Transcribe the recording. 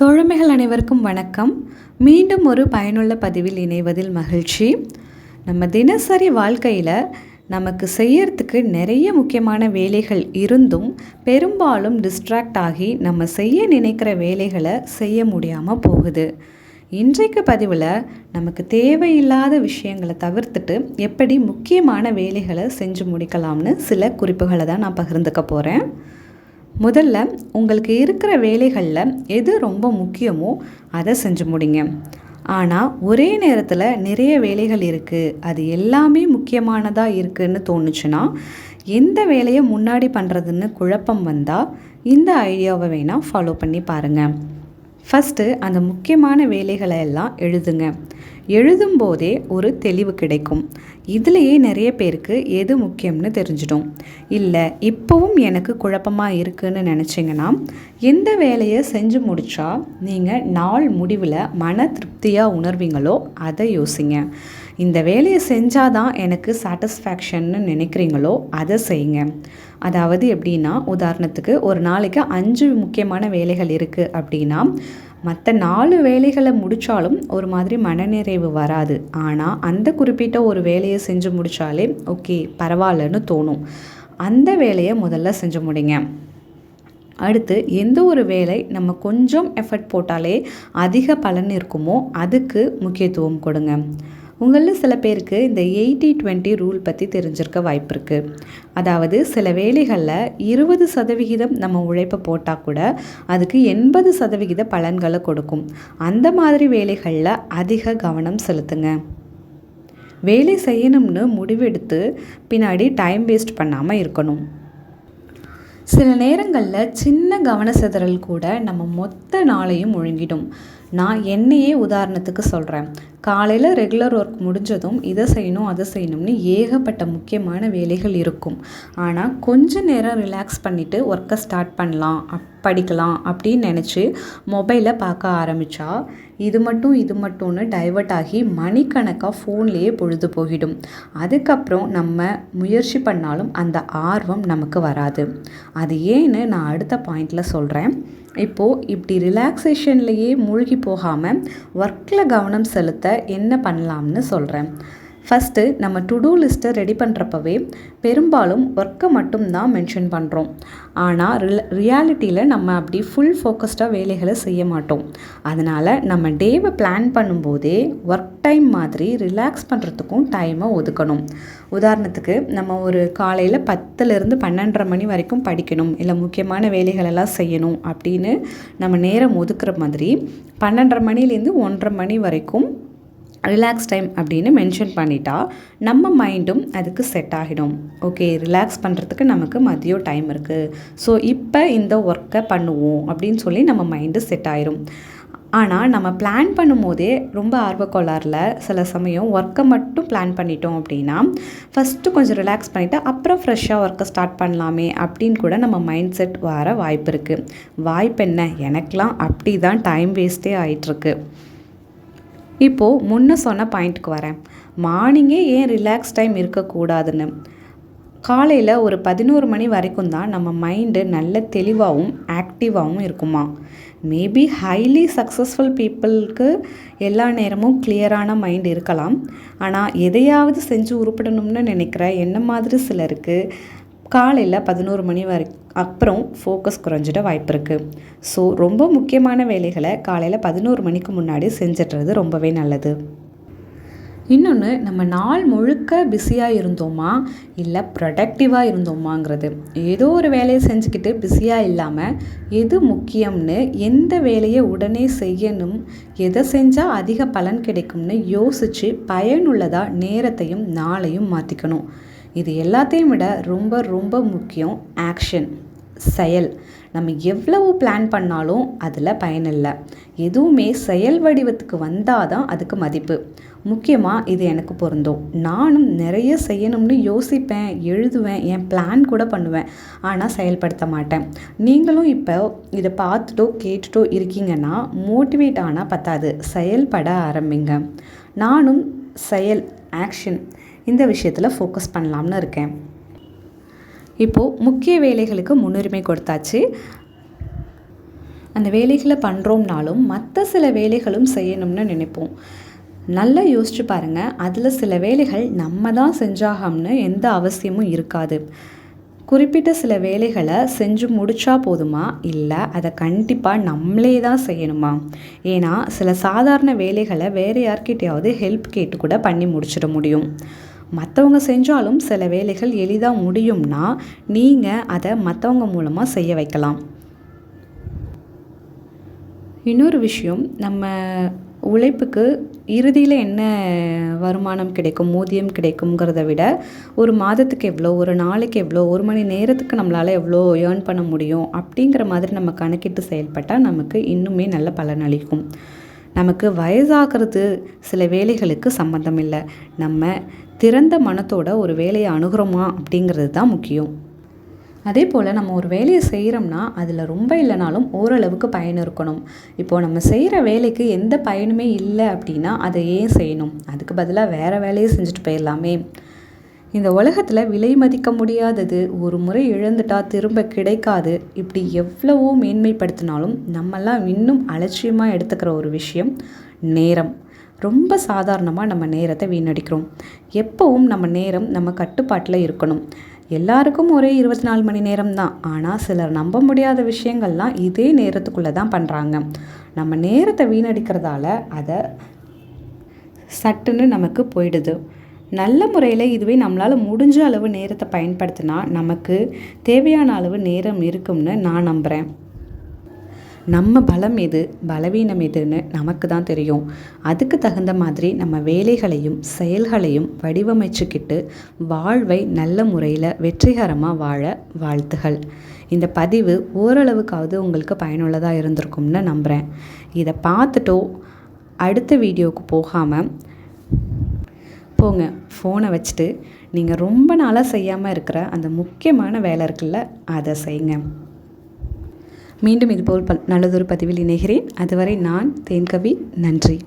தோழமைகள் அனைவருக்கும் வணக்கம். மீண்டும் ஒரு பயனுள்ள பதிவில் இணைவதில் மகிழ்ச்சி. நம்ம தினசரி வாழ்க்கையில் நமக்கு செய்யறதுக்கு நிறைய முக்கியமான வேலைகள் இருந்தும் பெரும்பாலும் டிஸ்ட்ராக்ட் ஆகி நம்ம செய்ய நினைக்கிற வேலைகளை செய்ய முடியாமல் போகுது. இன்றைக்கு பதிவில் நமக்கு தேவையில்லாத விஷயங்களை தவிர்த்துட்டு எப்படி முக்கியமான வேலைகளை செஞ்சு முடிக்கலாம்னு சில குறிப்புகளை தான் நான் பகிர்ந்துக்க போகிறேன் முதல்ல உங்களுக்கு இருக்கிற வேலைகளில் எது ரொம்ப முக்கியமோ அதை செஞ்சு முடிங்க. ஆனால் ஒரே நேரத்தில் நிறைய வேலைகள் இருக்குது அது எல்லாமே முக்கியமானதாக இருக்குன்னு தோணுச்சுன்னா எந்த வேலையை முன்னாடி பண்ணுறதுன்னு குழப்பம் வந்தால் இந்த ஐடியாவை வேணால் ஃபாலோ பண்ணி பாருங்கள் ஃபஸ்ட்டு அந்த முக்கியமான வேலைகளை எல்லாம் எழுதுங்க. எழுதும்போதே ஒரு தெளிவு கிடைக்கும். இதுலேயே நிறைய பேருக்கு எது முக்கியம்னு தெரிஞ்சிடும். இல்லை இப்போவும் எனக்கு குழப்பமாக இருக்குன்னு நினச்சிங்கன்னா எந்த வேலையை செஞ்சு முடித்தா நீங்கள் நாள் முடிவில் மன திருப்தியாக உணர்வீங்களோ அதை யோசிங்க. இந்த வேலையை செஞ்சால் தான் எனக்கு சாட்டிஸ்ஃபேக்ஷன்னு நினைக்கிறீங்களோ அதை செய்யுங்க. அதாவது எப்படின்னா உதாரணத்துக்கு ஒரு நாளைக்கு அஞ்சு முக்கியமான வேலைகள் இருக்குது அப்படின்னா மற்ற நாலு வேலைகளை முடித்தாலும் ஒரு மாதிரி மனநிறைவு வராது. ஆனால் அந்த குறிப்பிட்ட ஒரு வேலையை செஞ்சு முடித்தாலே ஓகே பரவாயில்லன்னு தோணும். அந்த வேலையை முதல்ல செஞ்சு முடிங்க. அடுத்து எந்த ஒரு வேலை நம்ம கொஞ்சம் எஃபர்ட் போட்டாலே அதிக பலன் இருக்குமோ அதுக்கு முக்கியத்துவம் கொடுங்க. உங்களில் சில பேருக்கு இந்த எயிட்டி டுவெண்ட்டி ரூல் பற்றி தெரிஞ்சிருக்க வாய்ப்பு இருக்குது அதாவது சில வேலைகளில் இருபது சதவிகிதம் நம்ம உழைப்பை போட்டால் கூட அதுக்கு எண்பது சதவிகித பலன்களை கொடுக்கும். அந்த மாதிரி வேலைகளில் அதிக கவனம் செலுத்துங்க. வேலை செய்யணும்னு முடிவெடுத்து பின்னாடி டைம் வேஸ்ட் பண்ணாமல் இருக்கணும். சில நேரங்களில் சின்ன கவன சிதறல் கூட நம்ம மொத்த நாளையும் ஒழுங்கிடும் நான் என்னையே உதாரணத்துக்கு சொல்கிறேன் காலையில் ரெகுலர் ஒர்க் முடிஞ்சதும் இதை செய்யணும் அதை செய்யணும்னு ஏகப்பட்ட முக்கியமான வேலைகள் இருக்கும். ஆனால் கொஞ்ச நேரம் ரிலாக்ஸ் பண்ணிவிட்டு ஒர்க்கை ஸ்டார்ட் பண்ணலாம் அப் படிக்கலாம் அப்படின்னு நினச்சி மொபைலை பார்க்க ஆரம்பித்தா இது மட்டும் இது மட்டும்னு டைவர்ட் ஆகி மணிக்கணக்காக ஃபோன்லேயே பொழுது போகிடும். அதுக்கப்புறம் நம்ம முயற்சி பண்ணாலும் அந்த ஆர்வம் நமக்கு வராது. அது ஏன்னு நான் அடுத்த பாயிண்டில் சொல்கிறேன் இப்போது இப்படி ரிலாக்ஸேஷன்லேயே மூழ்கி போகாமல் ஒர்க்கில் கவனம் செலுத்த என்ன பண்ணலாம்னு சொல்கிறேன் ஃபஸ்ட்டு நம்ம டு டூ லிஸ்ட்டை ரெடி பண்ணுறப்பவே பெரும்பாலும் ஒர்க்கை மட்டும்தான் மென்ஷன் பண்ணுறோம் ஆனால் ரில ரியாலிட்டியில் நம்ம அப்படி ஃபுல் ஃபோக்கஸ்டாக வேலைகளை செய்ய மாட்டோம். அதனால் நம்ம டேவை பிளான் பண்ணும்போதே ஒர்க் டைம் மாதிரி ரிலாக்ஸ் பண்ணுறதுக்கும் டைமை ஒதுக்கணும். உதாரணத்துக்கு நம்ம ஒரு காலையில் பத்துலேருந்து பன்னெண்டரை மணி வரைக்கும் படிக்கணும். இல்லை முக்கியமான வேலைகளெல்லாம் செய்யணும் அப்படின்னு நம்ம நேரம் ஒதுக்குற மாதிரி பன்னெண்டரை மணிலேருந்து ஒன்றரை மணி வரைக்கும் ரிலாக்ஸ் டைம் அப்படின்னு மென்ஷன் பண்ணிட்டா நம்ம மைண்டும் அதுக்கு செட் ஆகிடும். ஓகே ரிலாக்ஸ் பண்ணுறதுக்கு நமக்கு மதியம் டைம் இருக்குது ஸோ இப்போ இந்த ஒர்க்கை பண்ணுவோம் அப்படின்னு சொல்லி நம்ம மைண்டு செட் ஆயிரும். ஆனால் நம்ம பிளான் பண்ணும்போதே ரொம்ப ஆர்வக்கோளாறில் சில சமயம் ஒர்க்கை மட்டும் பிளான் பண்ணிட்டோம் அப்படின்னா ஃபஸ்ட்டு கொஞ்சம் ரிலாக்ஸ் பண்ணிவிட்டு அப்புறம் ஃப்ரெஷ்ஷாக ஒர்க்கை ஸ்டார்ட் பண்ணலாமே அப்படின்னு கூட நம்ம மைண்ட் செட் வர வாய்ப்பு இருக்குது வாய்ப்பு என்ன? எனக்கெலாம் அப்படி தான் டைம் வேஸ்ட்டே ஆகிட்டுருக்கு இப்போது முன்ன சொன்ன பாயிண்ட்டுக்கு வரேன். மார்னிங்கே ஏன் ரிலாக்ஸ் டைம் இருக்கக்கூடாதுன்னு? காலையில் ஒரு பதினோரு மணி வரைக்கும் தான் நம்ம மைண்டு நல்ல தெளிவாகவும் ஆக்டிவாகவும் இருக்குமா? மேபி ஹைலி சக்ஸஸ்ஃபுல் பீப்புளுக்கு எல்லா நேரமும் கிளியரான மைண்ட் இருக்கலாம். ஆனால் எதையாவது செஞ்சு உருப்பிடணும்னு நினைக்கிற என்ன மாதிரி சிலருக்கு காலையில் பதினோரு மணி வரை அப்புறம் ஃபோக்கஸ் குறைஞ்சிட வாய்ப்பு இருக்குது ஸோ ரொம்ப முக்கியமான வேலைகளை காலையில் பதினோரு மணிக்கு முன்னாடி செஞ்சிடுறது ரொம்பவே நல்லது. இன்னொன்று நம்ம நாள் முழுக்க பிஸியாக இருந்தோமா? இல்லை ப்ரொடக்டிவாக இருந்தோமாங்கிறது. ஏதோ ஒரு வேலையை செஞ்சுக்கிட்டு பிஸியாக இல்லாமல் எது முக்கியம்னு எந்த வேலையை உடனே செய்யணும் எதை செஞ்சால் அதிக பலன் கிடைக்கும்னு யோசித்து பயனுள்ளதாக நேரத்தையும் நாளையும் மாற்றிக்கணும் இது எல்லாத்தையும் விட ரொம்ப ரொம்ப முக்கியம் ஆக்ஷன் செயல். நம்ம எவ்வளவு பிளான் பண்ணாலும் அதில் பயனில்லை எதுவுமே செயல் வடிவத்துக்கு வந்தால் தான் அதுக்கு மதிப்பு. முக்கியமாக இது எனக்கு பொருந்தும். நானும் நிறைய செய்யணும்னு யோசிப்பேன் எழுதுவேன் என் பிளான் கூட பண்ணுவேன். ஆனால் செயல்படுத்த மாட்டேன். நீங்களும் இப்போ இதை பார்த்துட்டோ கேட்டுட்டோ இருக்கீங்கன்னா மோட்டிவேட் ஆனால் பத்தாது. செயல்பட ஆரம்பிங்க. நானும் செயல் ஆக்ஷன் இந்த விஷயத்தில் ஃபோக்கஸ் பண்ணலாம்னு இருக்கேன். இப்போது முக்கிய வேலைகளுக்கு முன்னுரிமை கொடுத்தாச்சு. அந்த வேலைகளை பண்ணுறோம்னாலும் மற்ற சில வேலைகளும் செய்யணும்னு நினைப்போம். நல்லா யோசிச்சு பாருங்கள் அதில் சில வேலைகள் நம்ம தான் செஞ்சாகம்னு எந்த அவசியமும் இருக்காது. குறிப்பிட்ட சில வேலைகளை செஞ்சு முடித்தா போதுமா? இல்லை அதை கண்டிப்பாக நம்மளே தான் செய்யணுமா? ஏன்னா சில சாதாரண வேலைகளை வேறு யார்கிட்டையாவது ஹெல்ப் கேட்டு கூட பண்ணி முடிச்சிட முடியும். மற்றவங்க செஞ்சாலும் சில வேலைகள் எளிதாக முடியும்னா நீங்கள் அதை மற்றவங்க மூலமாக செய்ய வைக்கலாம். இன்னொரு விஷயம் நம்ம உழைப்புக்கு இறுதியில் என்ன வருமானம் கிடைக்கும் ஊதியம் கிடைக்குங்கிறத விட ஒரு மாதத்துக்கு எவ்வளோ ஒரு நாளைக்கு எவ்வளோ ஒரு மணி நேரத்துக்கு நம்மளால் எவ்வளோ ஏர்ன் பண்ண முடியும் அப்படிங்கிற மாதிரி நம்ம கணக்கிட்டு செயல்பட்டால் நமக்கு இன்னுமே நல்ல பலன் அளிக்கும். நமக்கு வயசாகிறது சில வேலைகளுக்கு சம்மந்தம் இல்லை. நம்ம திறந்த மனத்தோட ஒரு வேலையை அணுகிறோமா அப்படிங்கிறது தான் முக்கியம். அதே போல் நம்ம ஒரு வேலையை செய்கிறோம்னா அதில் ரொம்ப இல்லைனாலும் ஓரளவுக்கு பயன் இருக்கணும். இப்போது நம்ம செய்கிற வேலைக்கு எந்த பயனுமே இல்லை அப்படின்னா அதை ஏன் செய்யணும்? அதுக்கு பதிலாக வேறு வேலையை செஞ்சுட்டு போயிடலாமே. இந்த உலகத்தில் விலை மதிக்க முடியாதது ஒரு முறை இழந்துட்டா திரும்ப கிடைக்காது. இப்படி எவ்வளவோ மேன்மைப்படுத்தினாலும் நம்மெல்லாம் இன்னும் அலட்சியமாக எடுத்துக்கிற ஒரு விஷயம் நேரம். ரொம்ப சாதாரணமாக நம்ம நேரத்தை வீணடிக்கிறோம். எப்போவும் நம்ம நேரம் நம்ம கட்டுப்பாட்டில் இருக்கணும். எல்லாருக்கும் ஒரே இருபத்தி நாலு மணி நேரம் தான். ஆனால் சிலர் நம்ப முடியாத விஷயங்கள்லாம் இதே நேரத்துக்குள்ளே தான் பண்ணுறாங்க நம்ம நேரத்தை வீணடிக்கிறதால அதை சட்டுன்னு நமக்கு போயிடுது. நல்ல முறையில் இதுவே நம்மளால் முடிஞ்ச அளவு நேரத்தை பயன்படுத்தினா நமக்கு தேவையான அளவு நேரம் இருக்கும்னு நான் நம்புகிறேன் நம்ம பலம் எது? பலவீனம் எதுன்னு நமக்கு தான் தெரியும். அதுக்கு தகுந்த மாதிரி நம்ம வேலைகளையும் செயல்களையும் வடிவமைச்சுக்கிட்டு வாழ்வை நல்ல முறையில் வெற்றிகரமாக வாழ வாழ்த்துகள். இந்த பதிவு ஓரளவுக்காவது உங்களுக்கு பயனுள்ளதாக இருந்திருக்கும்னு நம்புகிறேன் இதை பார்த்துட்டோ அடுத்த வீடியோவுக்கு போகாமல் போங்க ஃபோனை வச்சுட்டு நீங்கள் ரொம்ப நாளாக செய்யாமல் இருக்கிற அந்த முக்கியமான வேலை இருக்குல்ல அதை செய்யுங்க. மீண்டும் இதுபோல் ப நல்லதொரு பதிவில் இணைகிறேன். அதுவரை நான் தேன்கவி நன்றி.